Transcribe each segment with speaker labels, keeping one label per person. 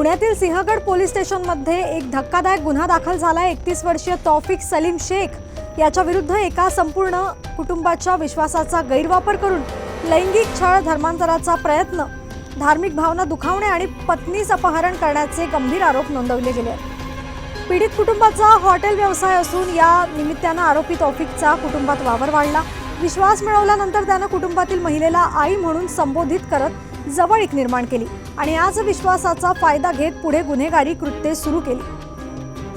Speaker 1: पुण्यातील सिंहगड पोलीस स्टेशनमध्ये एक धक्कादायक गुन्हा दाखल झाला आहे एकतीस वर्षीय तौफिक सलीम शेख याच्या विरुद्ध एका संपूर्ण कुटुंबाच्या विश्वासाचा गैरवापर करून लैंगिक छळ धर्मांतराचा प्रयत्न धार्मिक भावना दुखावणे आणि पत्नीस अपहरण करण्याचे गंभीर आरोप नोंदवले गेले आहेत. पीडित कुटुंबाचा हॉटेल व्यवसाय असून या निमित्तानं आरोपी तौफिकचा कुटुंबात वावर वाढला. विश्वास मिळवल्यानंतर त्यानं कुटुंबातील महिलेला आई म्हणून संबोधित करत जवळीक निर्माण केली आणि आज विश्वासाचा फायदा घेत पुढे गुन्हेगारी कृत्ये सुरू केली.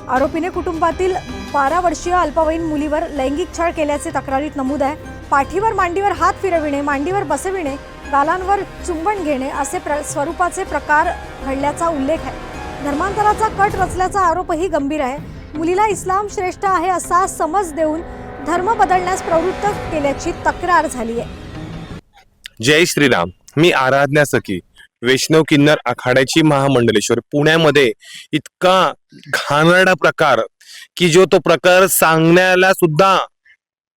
Speaker 1: आरोपीने कुटुंबातील बारा वर्षीय अल्पवयीन मुलीवर लैंगिक छळ केल्याचे तक्रारीत नमूद आहे. पाठीवर मांडीवर हात फिरविणे मांडीवर बसविणे गालांवर चुंबन घेणे असे प्र स्वरूपाचे प्रकार घडल्याचा उल्लेख आहे. धर्मांतराचा कट रचल्याचा आरोपही गंभीर आहे. मुलीला इस्लाम श्रेष्ठ आहे असा समज देऊन धर्म बदलण्यास प्रवृत्त केल्याची तक्रार झाली आहे
Speaker 2: जय श्रीराम. मी आराधना सखी वैष्णव किन्नर आखाड्याची महामंडलेश्वर पुण्यामध्ये इतका घाणेरडा प्रकार की जो तो प्रकार सांगण्याला सुद्धा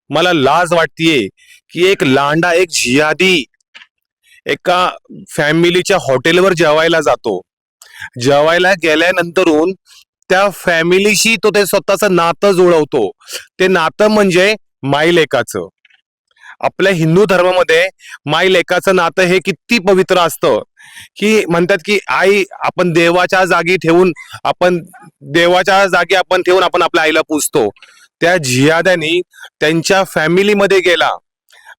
Speaker 2: मला लाज वाटतीये की एक लांडा एक जिहादी एका फॅमिलीच्या हॉटेलवर जेवायला जातो. जेवायला गेल्यानंतरून त्या फॅमिलीशी तो ते स्वतःचं नातं जुळवतो. ते नातं म्हणजे मायलेकाचं. आपल्या हिंदू धर्मामध्ये माई लेकाचं नातं हे किती पवित्र असतं. की म्हणतात की आई आपण देवाच्या जागी ठेवून आपण देवाच्या जागी आपण ठेवून आपण आपल्या आईला पुजतो. त्या जियाद्यानी त्यांच्या फॅमिलीमध्ये गेला.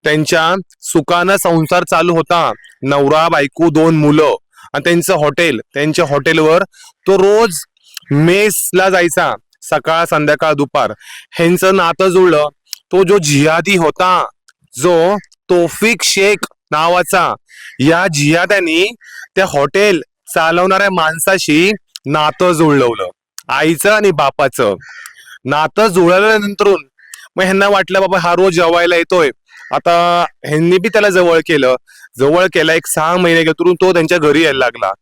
Speaker 2: त्यांच्या सुखानं संसार चालू होता. नवरा बायको दोन मुलं आणि त्यांचं हॉटेल. त्यांच्या हॉटेलवर तो रोज मेसला जायचा सकाळ संध्याकाळ दुपार. ह्यांचं नातं जुळलं. तो जो जिहादी होता जो तोफिक शेख नावाचा. या जिहाद्यानी त्या हॉटेल चालवणाऱ्या माणसाशी नातं जुळवलं. आईचं आणि बापाचं. नातं जुळवल्यानंतरून मग ह्यांना वाटलं बाबा हा रोज जेवायला येतोय. आता ह्यांनी बी त्याला जवळ केलं. जवळ केला एक सहा महिने गेलं तो त्यांच्या घरी यायला लागला.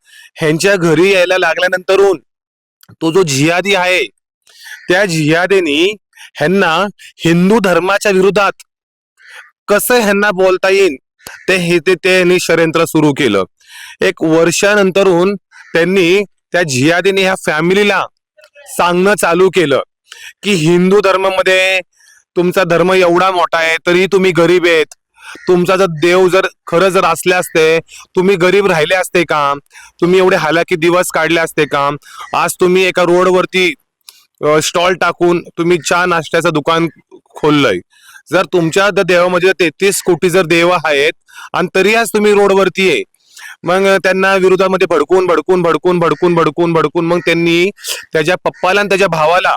Speaker 2: ह्यांच्या घरी यायला लागल्यानंतरून तो जो जिहादी आहे त्या जिहादीनी ह्यांना हिंदू धर्माच्या विरोधात कसं ह्यांना बोलता येईल ते हे ते त्यांनी षडयंत्र सुरू केलं. एक वर्षानंतरून त्यांनी त्या झियादीने ह्या फॅमिलीला सांगणं चालू केलं की हिंदू धर्मामध्ये तुमचा धर्म एवढा मोठा आहे तरी तुम्ही गरीब आहेत. तुमचा जर देव जर खरं जर असले असते तुम्ही गरीब राहिले असते का? तुम्ही एवढे हालाकी दिवस काढले असते का? आज तुम्ही एका रोडवरती स्टॉल टाकून तुम्ही चहा नाश्त्याचं दुकान खोललंय. जर तुमच्या देवामध्ये तेहतीस कोटी जर देव आहेत आणि तरी आज तुम्ही रोडवरती आहे मग त्यांना विरोधामध्ये भडकून भडकून भडकून भडकून भडकून भडकून मग त्यांनी त्याच्या पप्पाला आणि त्याच्या भावाला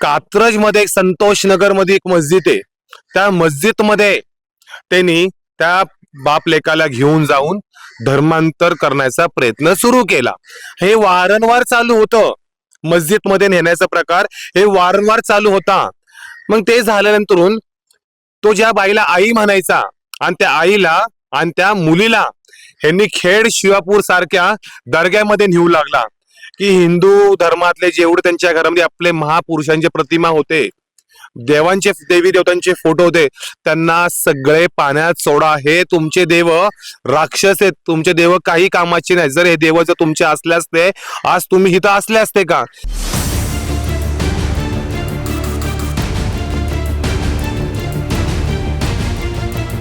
Speaker 2: कात्रजमध्ये संतोष नगरमध्ये एक मस्जिद आहे. त्या मस्जिदमध्ये त्यांनी त्या बाप लेकाला घेऊन जाऊन धर्मांतर करण्याचा प्रयत्न सुरू केला. हे वारंवार चालू होतं. मस्जिदमध्ये नेण्याचा प्रकार हे वारंवार चालू होता. मग ते झाल्यानंतरून तो ज्या बाईला आई म्हणायचा आणि त्या आईला आणि त्या मुलीला ह्यांनी खेड शिवापूर सारख्या दर्ग्यामध्ये नेऊ लागला. की हिंदू धर्मातले जेवढे त्यांच्या घरामध्ये आपले महापुरुषांचे प्रतिमा होते देवांचे देवी देवतांचे फोटो होते त्यांना सगळे पाण्यात सोडा. हे तुमचे देव राक्षस आहेत. तुमचे देव काही कामाचे नाही जर हे देव जर तुमचे असले असते आज तुम्ही इथं असले असते का?